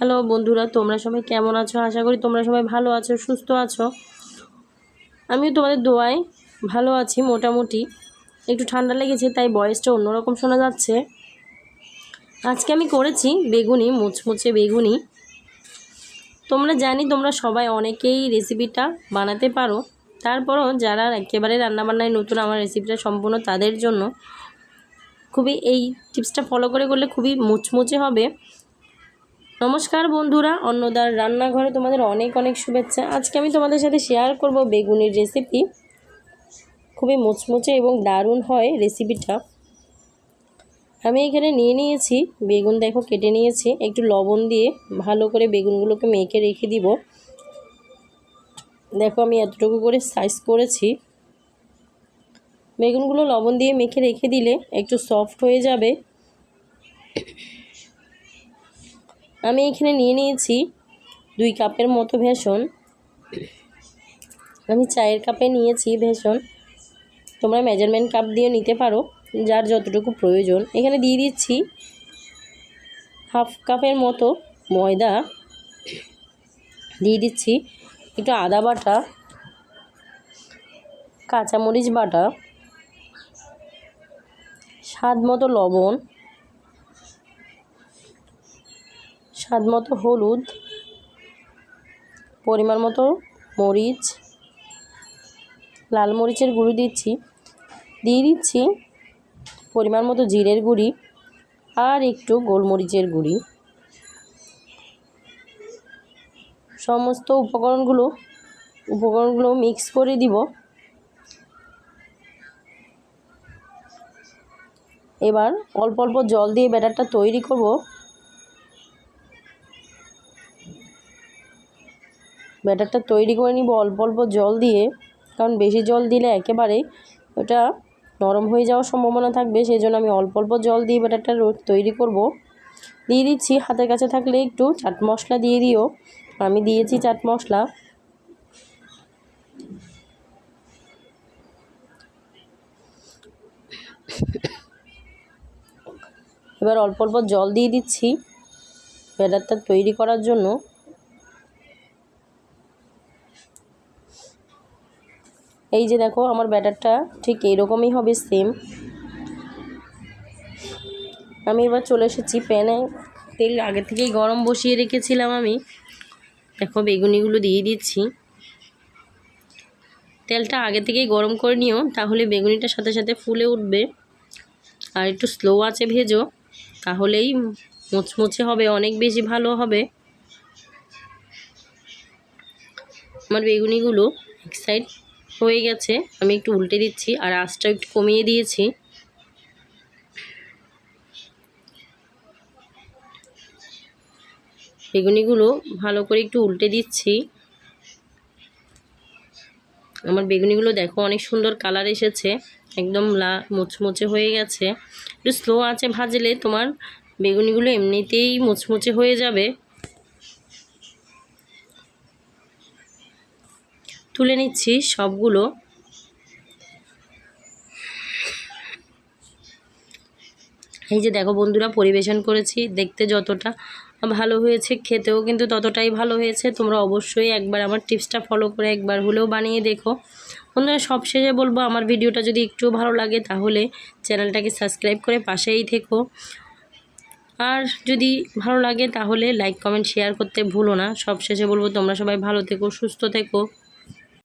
Hello বন্ধুরা, তোমরা সবাই কেমন আছো? আশা করি তোমরা সবাই ভালো আছো, সুস্থ আছো। আমিও তোমাদের দোয়ায় ভালো আছি, মোটামুটি। একটু ঠান্ডা লেগেছে, তাই বয়সটা অন্যরকম শোনা যাচ্ছে। আজকে আমি করেছি বেগুনি, মুচমুচে বেগুনি। তোমরা জানি, তোমরা সবাই অনেকেই রেসিপিটা বানাতে পারো। তারপরও যারা একেবারে রান্নাবান্নায় নতুন, আমার রেসিপিটা সম্পূর্ণ তাদের জন্য খুবই এই টিপসটা ফলো করে করলে খুবই মুচমুচে হবে। নমস্কার বন্ধুরা, অন্নদার রান্নাঘরে তোমাদের অনেক অনেক শুভেচ্ছা। আজকে আমি তোমাদের সাথে শেয়ার করব বেগুনির রেসিপি খুবই মুচমুচে এবং দারুণ হয় রেসিপিটা আমি এখানে নিয়ে নিয়েছি, বেগুন দেখো কেটে নিয়েছি। একটু লবণ দিয়ে ভালো করে বেগুনগুলোকে মেখে রেখে দিব। দেখো আমি এতটুকু করে সাইজ করেছি। বেগুনগুলো লবণ দিয়ে মেখে রেখে দিলে একটু সফট হয়ে যাবে। আমি এখানে নিয়ে নিয়েছি দুই কাপের মতো ভেষণ। আমি চায়ের কাপে নিয়েছি ভেষণ। তোমরা মেজারমেন্ট কাপ দিয়ে নিতে পারো, যার যতটুকু প্রয়োজন। এখানে দিয়ে দিচ্ছি হাফ কাপের মতো ময়দা। দিয়ে দিচ্ছি একটু আদা বাটা, কাঁচামরিচ বাটা, স্বাদ মতো লবণ। স্বাদ মতো হলুদ, পরিমাণ মতো মরিচ, লাল মরিচের গুঁড়ো দিচ্ছি। দিয়ে দিচ্ছি পরিমাণ মতো জিরের গুঁড়ি আর একটু গোলমরিচের গুঁড়ি। সমস্ত উপকরণগুলো উপকরণগুলো মিক্স করে দিব। এবার অল্প অল্প জল দিয়ে ব্যাটারটা তৈরি করব। ব্যাটারটা তৈরি করে নিব অল্প অল্প জল দিয়ে, কারণ বেশি জল দিলে একেবারেই ওটা নরম হয়ে যাওয়ার সম্ভাবনা থাকবে সেই জন্য আমি অল্প অল্প জল দিয়ে ব্যাটারটা তৈরি করব। দিয়ে দিচ্ছি, হাতের কাছে থাকলে একটু চাট মশলা দিয়ে দিও। আমি দিয়েছি চাট মশলা। এবার অল্প অল্প জল দিয়ে দিচ্ছি ব্যাটারটা তৈরি করার জন্য। এই যে দেখো, আমার ব্যাটারটা ঠিক এইরকমই হবে সেম আমি এবার চলে এসেছি প্যানে। তেল আগে থেকেই গরম বসিয়ে রেখেছিলাম আমি। দেখো, বেগুনিগুলো দিয়ে দিচ্ছি। তেলটা আগে থেকেই গরম করে নিও, তাহলে বেগুনিটার সাথে সাথে ফুলে উঠবে। আর একটু স্লো আছে ভেজো, তাহলেই মুচমুচে হবে, অনেক বেশি ভালো হবে। আমার বেগুনিগুলো এক সাইড হয়ে গেছে। আমি একটু উল্টে দিচ্ছি আর আঁচটা একটু কমিয়ে দিয়েছি। বেগুনিগুলো ভালো করে একটু উল্টে দিচ্ছি। আমার বেগুনিগুলো দেখো অনেক সুন্দর কালার এসেছে। একদম লা মুচমুচে হয়ে গেছে। একটু স্লো আছে ভাজলে তোমার বেগুনিগুলো এমনিতেই মুচমুচে হয়ে যাবে। তুলে নিচ্ছি সবগুলো। এই যে দেখো বন্ধুরা, পরিবেশন করেছি, দেখতে যতটা ভালো হয়েছে, খেতেও কিন্তু ততটাই ভালো হয়েছে। তোমরা অবশ্যই একবার আমার টিপসটা ফলো করে একবার হলেও বানিয়ে দেখো। বন্ধুরা, সবশেষে বলব, আমার ভিডিওটা যদি একটু ভালো লাগে, তাহলে চ্যানেলটাকে সাবস্ক্রাইব করে পাশেই থেকো। আর যদি ভালো লাগে, তাহলে লাইক, কমেন্ট, শেয়ার করতে ভুলো না। সবশেষে বলব, তোমরা সবাই ভালো থেকো, সুস্থ থেকো।